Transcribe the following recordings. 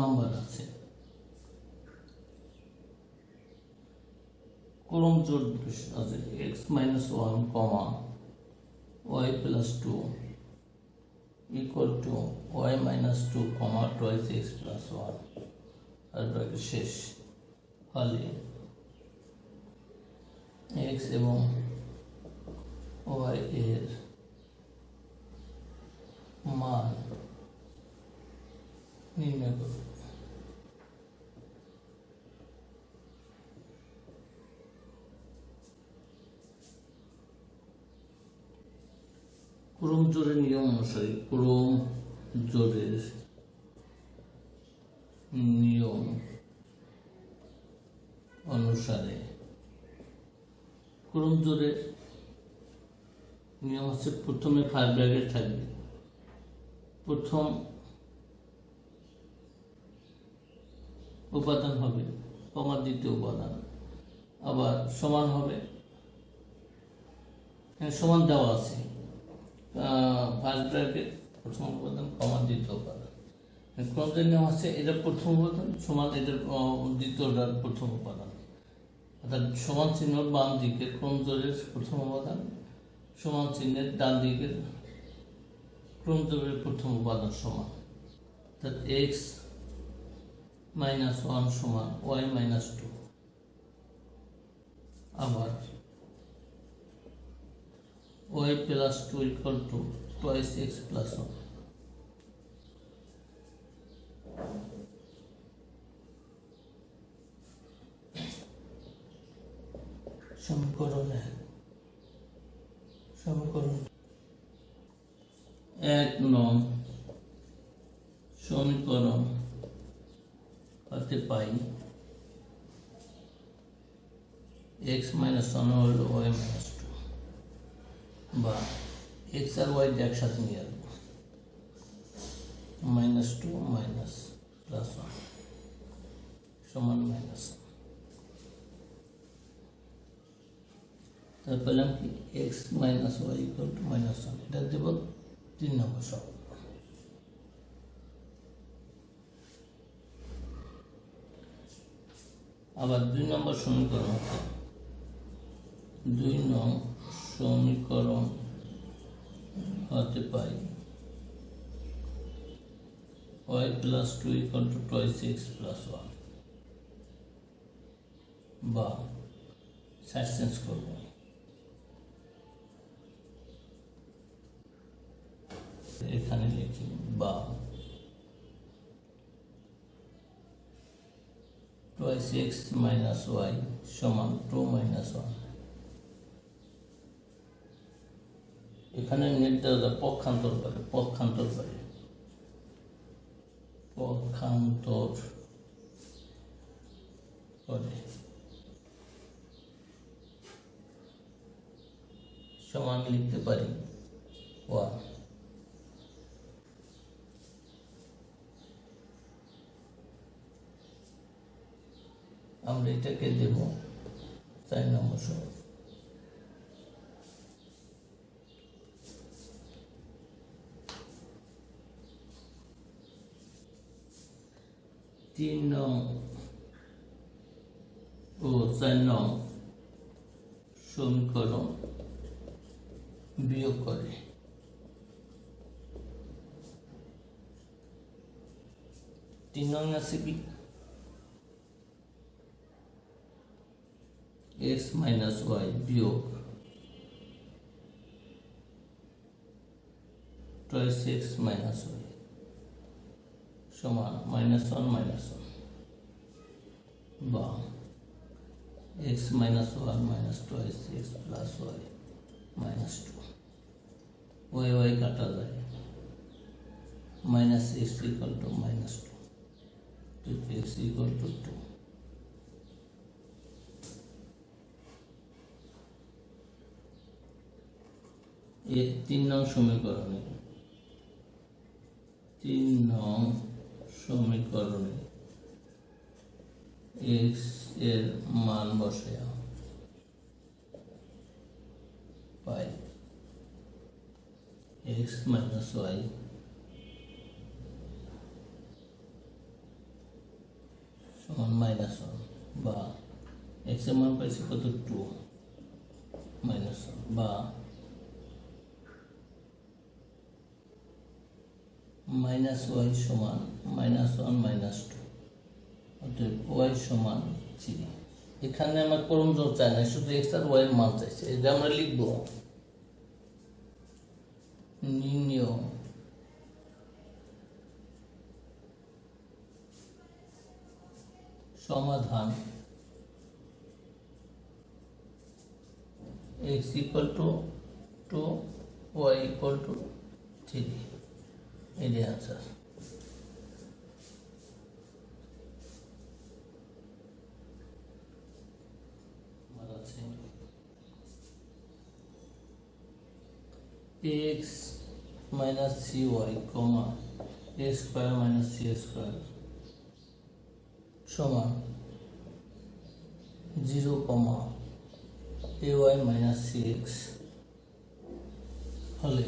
Number আছে ক্রম জোট আছে x minus one comma y plus two equal to y minus two comma twice x plus one R bracket শেষ। হলে x এবং ওয়াই এর মান নির্ণয় করব ক্রম জোরের নিয়ম অনুসারে, ক্রম জোরের নিয়ম অনুসারে। ক্রম জোরের নিয়ম হচ্ছে প্রথমে ফাইভ ব্র্যাকেট থাকবে। প্রথম উপাদান হবে কমা দ্বিতীয় উপাদান। আবার সমান হবে এখানে সমান দেওয়া আছে। ফার্স্ট ব্র্যাকেট প্রথম উপাদান কমা দ্বিতীয় উপাদান ক্রমজের নিয়ম হচ্ছে, এটা প্রথম উপাদান সমান এটার দ্বিতীয়টার প্রথম উপাদান অর্থাৎ সমান চিহ্ন বাম দিকে ক্রমজোরের প্রথম উপাদান সমান চিহ্নের ডান দিকের ক্রমজোরের প্রথম উপাদান সমান? অর্থাৎ এক্স মাইনাস ওয়ান সমান ওয়াই মাইনাস টু আবার y plus two equal to twice x plus one সমীকরণ এক সমীকরণ এক নং সমীকরণ হতে পাই এক্স মাইনাস ওয়ান হল ওয়াই মাইনাস টু বা এক্স আর ওয়াই একসাথে নিয়ে আসব। Minus two minus plus one সমান মাইনাস তার পেলাম কি? X minus y equal to minus one. এটা দেব তিন নম্বর সব। আবার দুই নম্বর সমীকরণ দুই নং সমীকরণ হতে পাই। Y plus two equal to twice x plus one বা সাইড চেঞ্জ করব। এখানে লিখি, বা। টোয়াইস এক্স মাইনাস ওয়াই সমান টু মাইনাস ওয়ান এখানে নির্দেশ পক্ষান্তর করে পক্ষান্তর করে পক্ষান্তর করে সমান লিখতে পারি আমরা এটাকে দেব চার নম্বর তিন নং ও চার নং সমীকরণ বিয়োগ করে তিন নং আছে কি x minus x minus y সমান মাইনাস ওয়ান মাইনাস ওয়ান বা x minus one minus twice x plus y minus two y y কাটা যায়। Minus x equal to minus two x equal to two এ তিন নং সমীকরণে তিন নং সমীকরণে এক্সের মান বসে পাই এক্স মাইনাস ওয়াই সমান মাইনাস ওয়ান বা এক্সের মান পাইছি কত টু মাইনাস ওয়ান বা মাইনাস ওয়াই সমান মাইনাস ওয়ান মাইনাস টু অতএব ওয়াই সমান থ্রি এখানে আমার করম জোর চাই না, শুধু এক্স আর ওয়াই এর মান চাইছে। এটা আমরা লিখব, নির্ণয় সমাধান x equal to 2 y equal to 3 এটাই আনসার আছে x minus cy comma a square minus c square সমান zero comma a y minus c x হলে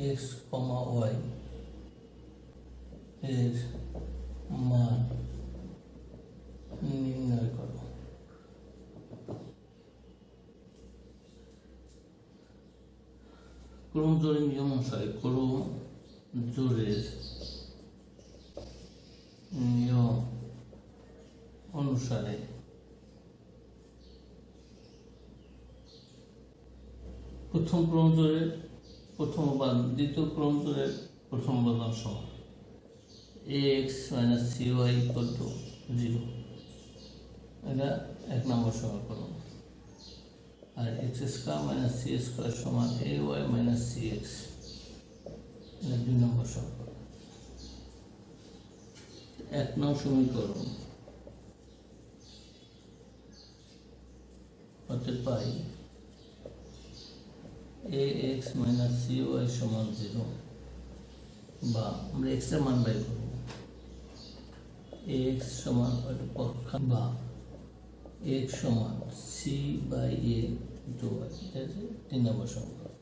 এক্স কমা ওয়াই এর মান নির্ণয় করো ক্রম জোরের নিয়ম অনুসারে ক্রম জোরের নিয়ম অনুসারে প্রথম ক্রম জোরের প্রথম উপাদান দ্বিতীয় ক্রম জোরের প্রথম উপাদান সমান। A x minus c y equal to zero এটা এক নম্বর সমীকরণ। আর x square minus c square সমান a y minus c x এটা দুই নম্বর সমীকরণ। এক নং সমীকরণ। হতে পাই এ এক্স মাইনাস সমান জিরো বা আমরা মান বাই করব। এক্স সমান পক্ষা বা এক্স সমান সি বাই এ তিন নম্বর সমীকরণ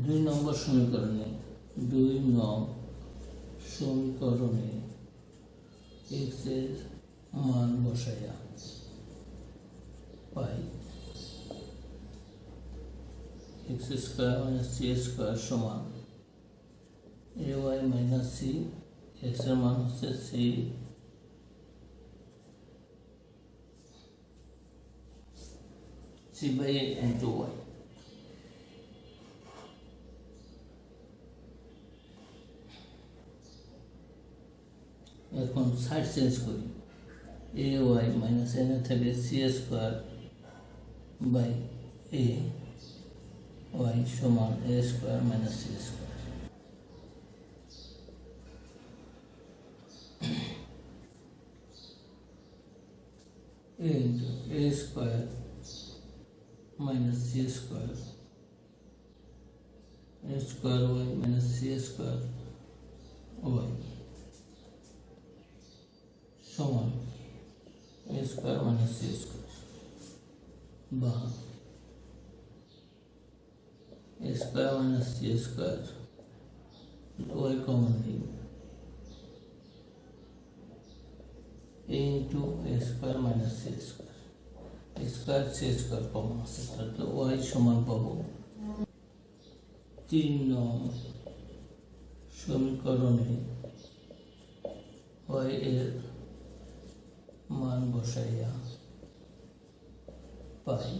দুই নম্বর সমীকরণে দুই নং সমীকরণে মান বসাইয়া পাই। X square minus c square সমান এ ওয়াই মাইনাস সি এক্সের মান হচ্ছে c c by a into y এখন সাইড চেঞ্জ করি। এ ওয়াই মাইনাস এন থেকে c square by a y সমান a square minus c square a into a square minus c square a square y minus c square y সমান a square minus c square বা a square minus c square y common নিই a into a square minus c square a square c square common আছে তাহলে Y সমান পাবো তিন নং সমীকরণে ওয়াই এর মান বসাইয়া পাই।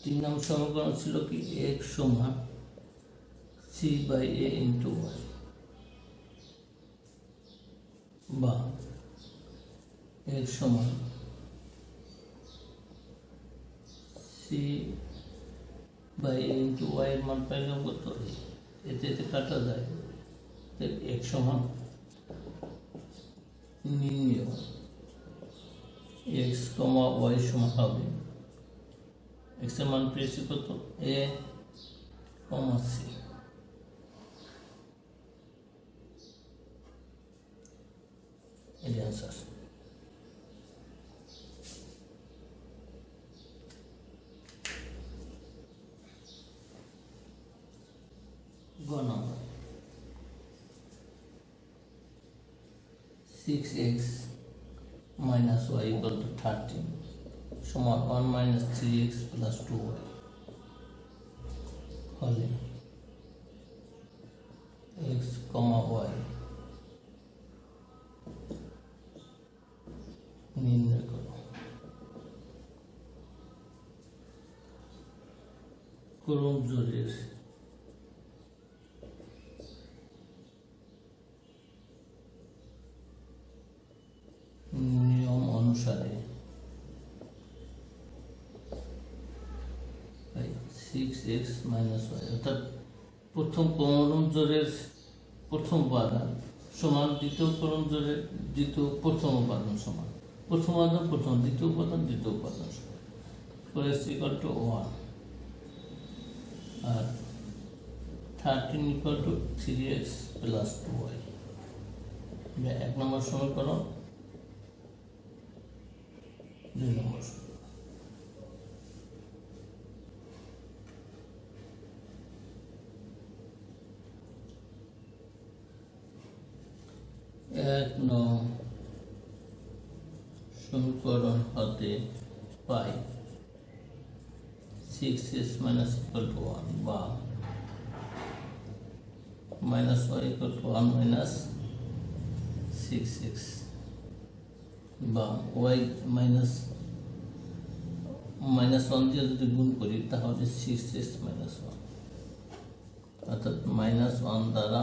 তিন নম্বর সমীকরণ ছিল কি? এক সমান c by a into y. বা এক সমান c by a into y এর মান পাইলাম কত এতে এতে কাটা যায়। এক সমান নির্ণয় এক্স কমা ওয়াই সমান হবে। এক্সের মান পেয়েছি কত? A comma c. এটি answer six x minus y equal to thirteen সমান one minus three x plus two y হলে এক্স কমা ওয়াই নির্ণয় করো ক্রম জোরের নিয়ম অনুসারে সিক্স এক্স মাইনাস ওয়াই অর্থাৎ প্রথম করণ জোরের প্রথম উপাদান সমান দ্বিতীয় করণ জোরের দ্বিতীয় প্রথম উপাদান সমান। প্রথম উপাদান প্রথম, দ্বিতীয় উপাদান দ্বিতীয় উপাদান সমান। Two one R thirteen equal to three x plus two y এক নম্বর সমীকরণ। দুই নম্বর সমীকরণ। এক নং সমীকরণ হতে পাই। Six S minus equal to one বা minus y equal to one minus six বা ওয়াই মাইনাস মাইনাস ওয়ান দিয়ে যদি গুণ করি, তাহলে সিক্স এক্স মাইনাস ওয়ান অর্থাৎ মাইনাস ওয়ান দ্বারা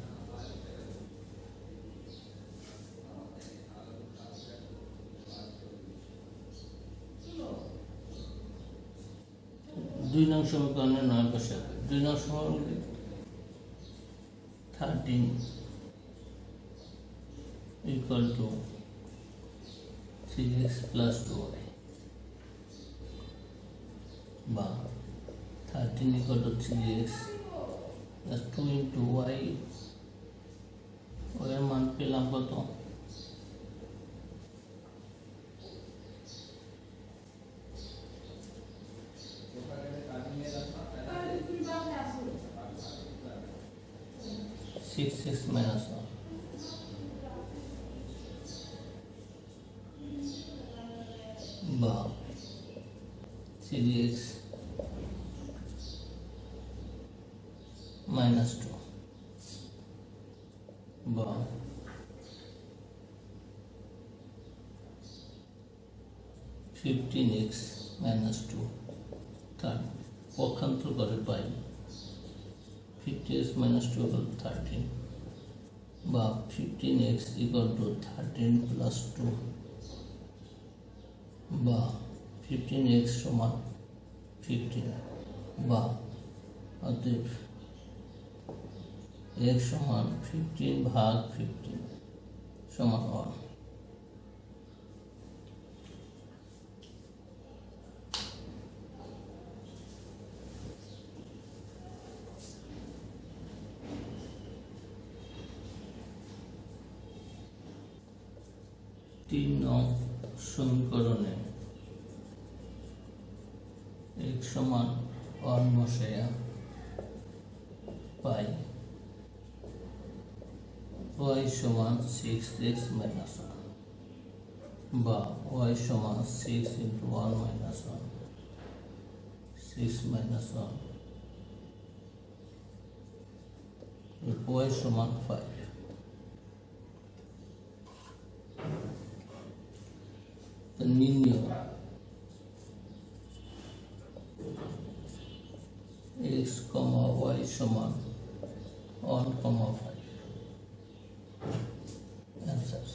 দুই নং সমীকরণে নয় বসে দুই নং সমীকরণে thirteen equal to three x plus two y বা thirteen equal to three x plus two into y ওয়ের মান পেলাম কত সিক্স সিক্স মাইনাস ওয়ান বা থ্রি এক্স মাইনাস টু বা ফিফটিন এক্স মাইনাস টু তার পক্ষান্তর করে পাই 50 is minus 12 is 13 বা 15x equal to 13 plus 2 বা 15x সমান 15 বা if x সমান 15 ভাগ 15 সমান 1 ওয়াই সমান সিক্স এক্স মাইনাস ওয়ান বা ওয়াই সমান six into one minus one six minus one y সমান ফাইভ নির্ণয় এক্স কমা ওয়াই সমান ওয়ান কমা ফাইভ অ্যান্সার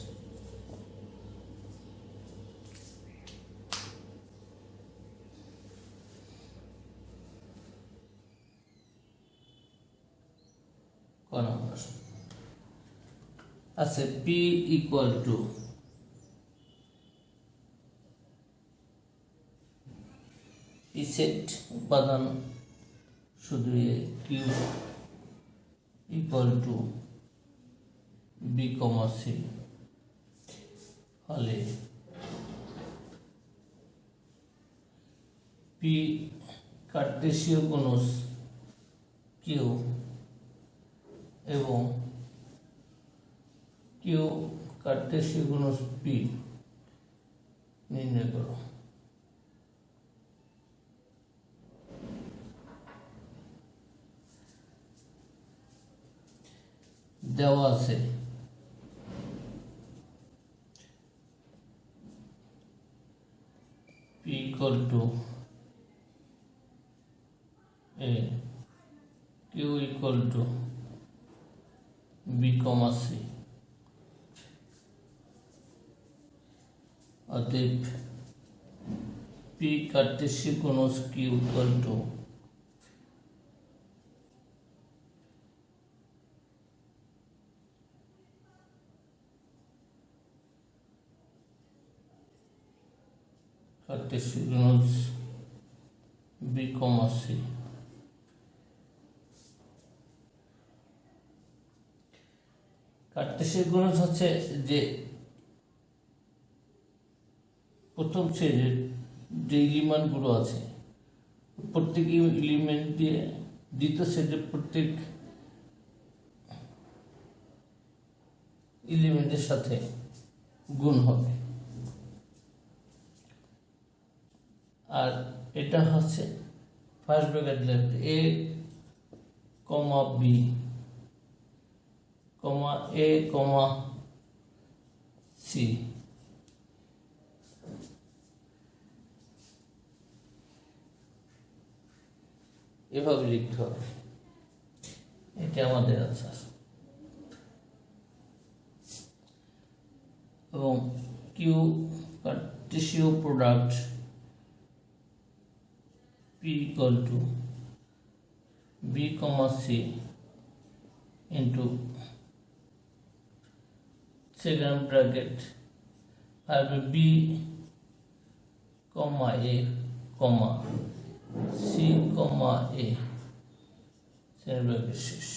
ক নম্বর আছে পি ইকুয়াল টু সেট উপাদান শুধু Q equal to B comma হলে পি কার্টেশীয় কোনস কিউ এবং কিউ কোনস পি নির্ণয় করো দেওয়া আছে equal to A Q equal to B comma C অতএব P কার্টেসীয় কোণস Q equal to কার্টেসীয় কোণস B comma C কার্টেসীয় কোণস হচ্ছে যে প্রথম শ্রেণির যে ইলিমেন্টগুলো আছে প্রত্যেক ইলিমেন্ট দিয়ে দ্বিতীয় শ্রেণির প্রত্যেক ইলিমেন্টের সাথে গুণ হবে। আর এটা হচ্ছে first bracket left A comma B comma A comma C এভাবে লিখতে হবে এটা আমাদের আনসার এবং Q কার্টেসীয় product P equal to B comma C into second bracket have B comma A comma C comma A second bracket শেষ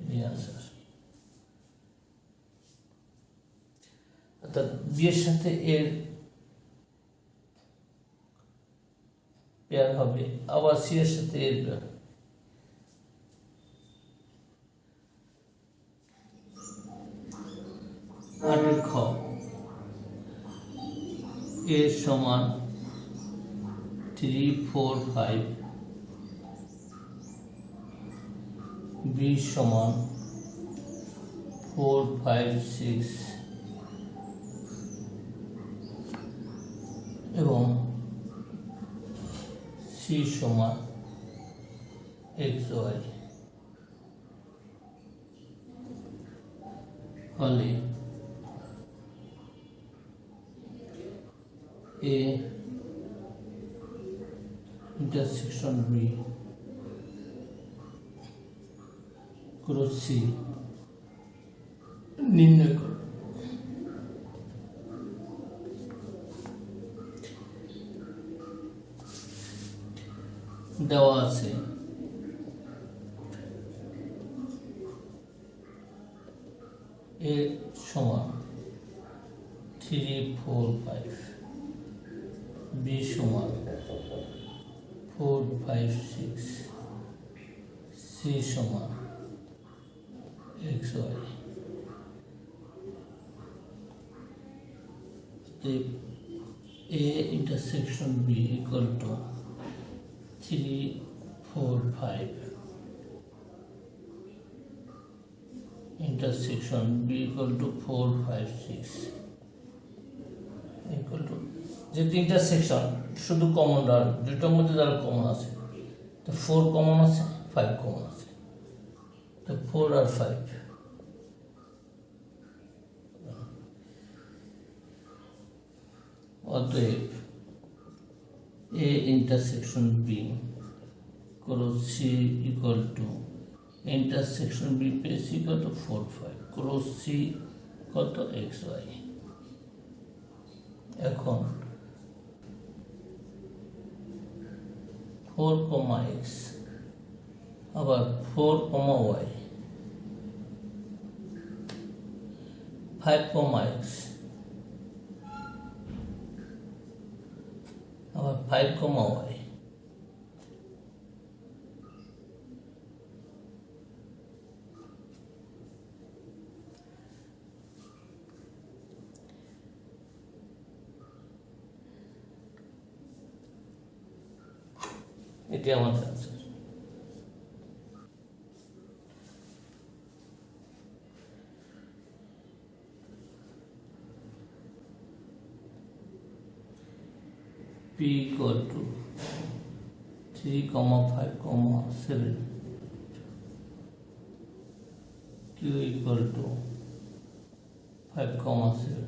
এটি answer অর্থাৎ B এর সাথে এর পেয়ার হবে আবার সি এর সাথে এর পেয়ার আটের খ এ সমান থ্রি ফোর ফাইভ বি সমান ফোর ফাইভ সিক্স এবং সি সমান এক্স ওয়াই হলে A intersection B cross C নির্ণয় করো। দেওয়া আছে। এ সমান থ্রি ফোর ফাইভ বি সমান ফাইভ সিক্স সি সমান X Y A intersection B equal to three four five intersection b equal to 4 5 6 equal to যে তিনটা সেকশন শুধু কমন আর দুটোর মধ্যে যারা কমন আছে। তো ফোর কমন আছে ফাইভ কমন আছে। তো ফোর আর ফাইভ অতএব A intersection B cross C equal to intersection B পেয়েছি কত? ফোর ফাইভ ক্রস সি কত? এক্স ওয়াই এখন ফোর কমা এক্স আবার four comma Y five comma X আবার ফাইভ কমা ওয়াই এটি আমাদের আছে p equal to 3 comma 5 comma 7 q equal to 5 comma 7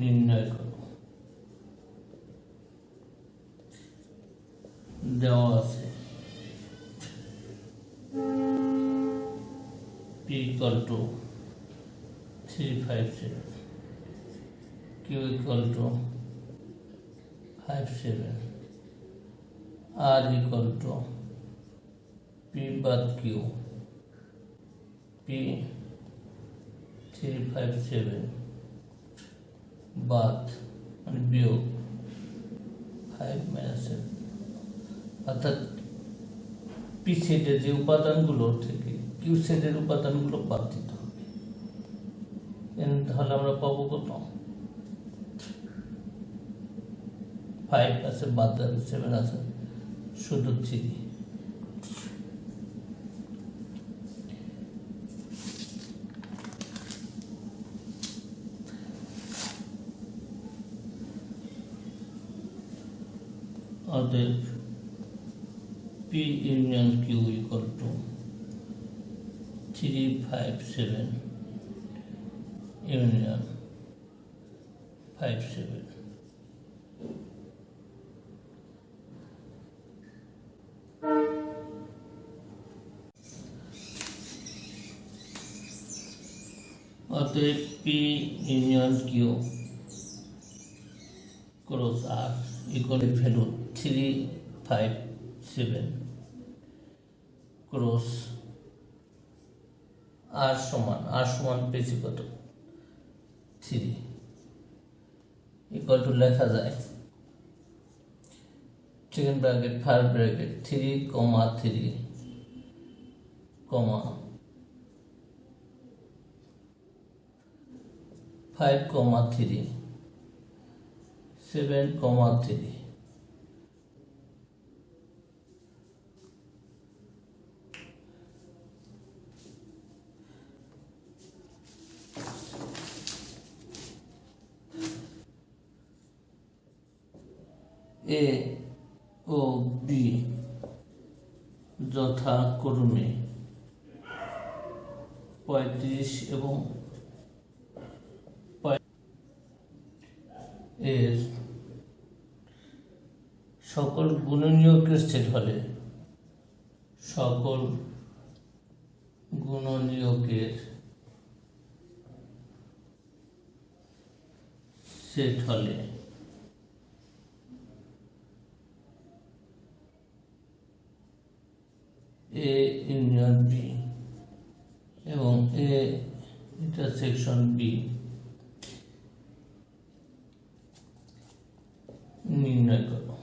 নির্ণয় করো দেওয়া আছে। P two three five seven Q equal to five seven R equal to P বাদ Q P three five seven বাদ মানে বিয়োগ ফাইভ মাইনাস অর্থাৎ পি সেটের যে উপাদানগুলো থেকে কিউ সেটের উপাদানগুলো বাদ দিতে হবে। তাহলে আমরা পাবো কত ফাইভ আছে বাদ সেভেন আছে। শুধু থ্রি অতএব P union Q equal to three five seven union five seven অতএব P union Q cross R equal value three five seven cross R সমান আর সমান পেয়েছি কত থ্রি ইকুয়াল টু লেখা যায়। Second bracket first bracket three comma three comma five comma three seven comma three A O B যথাক্রমে পঁয়ত্রিশ এবং এর সকল গুণনীয়কের সেট হলে সকল গুণনীয়কের সেট হলে এ ইউনিয়ন বি এবং এ ইন্টারসেকশন বি নির্ণয় করো।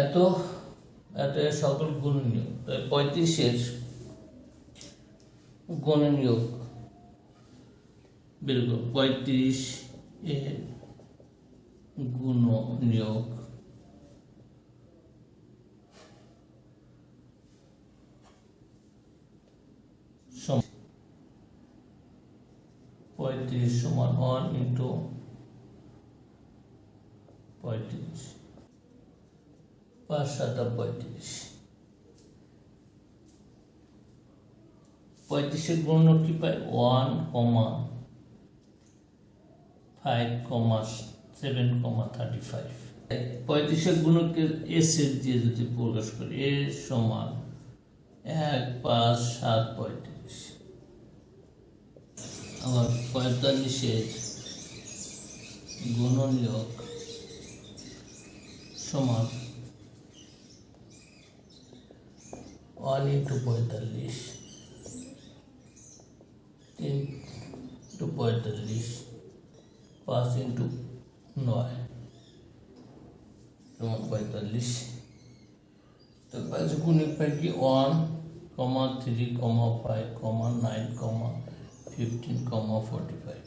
এত এত সকল গুণনীয় তাই পঁয়ত্রিশের গুণনীয়ক বের করো, পঁয়ত্রিশ गुणों नियोग पैंत समान सात पैंत पैंतीस गुण की पाए one comma five comma seven comma thirty five পঁয়ত্রিশের গুণকে এস এর দিয়ে যদি প্রকাশ করি এ সমান এক পাঁচ সাত পঁয়ত্রিশ আবার পঁয়তাল্লিশের গুণনীয়ক সমান ওয়ান ইন্টু পঁয়তাল্লিশ তিন ইন্টু পঁয়তাল্লিশ পাঁচ ইন্টু নয় সমান পঁয়তাল্লিশ। তো পাঁচ গুণিক পাই কি? One comma three comma five comma nine comma fifteen comma forty five.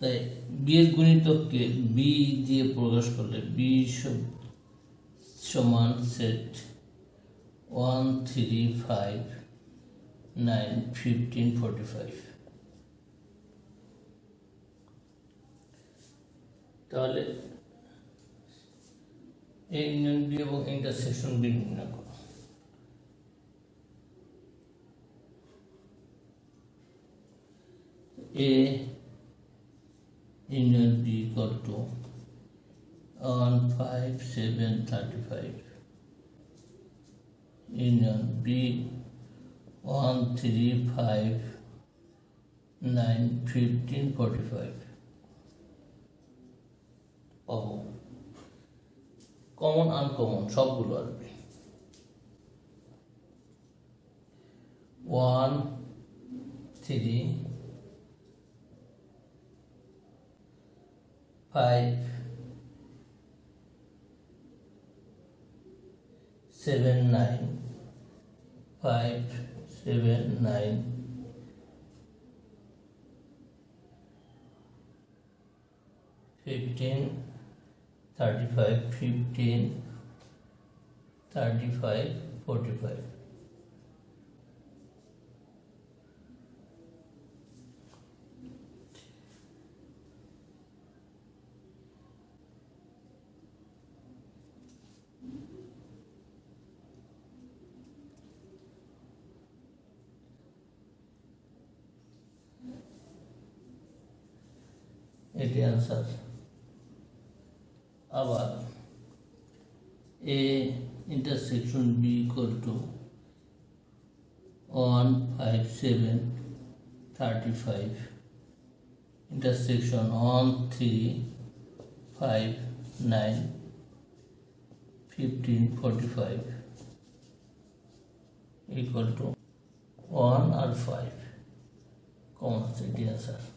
তাই বিয়ের গুণিতককে বি দিয়ে প্রকাশ করলে বি সমান set one three five nine fifteen forty five তাহলে এই ইউনিয়ন বি এবং ইন্টারসেকশন বি নির্ণয় করো। A union B two one five seven thirty five union B one three five nine fifteen forty five পাবো common uncommon সবগুলো আসবে। One three five seven nine five, seven, nine. Fifteen, thirty-five, fifteen, thirty-five, forty-five. এটি answer আবার A intersection B equal to one five seven thirty five intersection one three five nine fifteen forty five equal to one R five common আছে এটি answer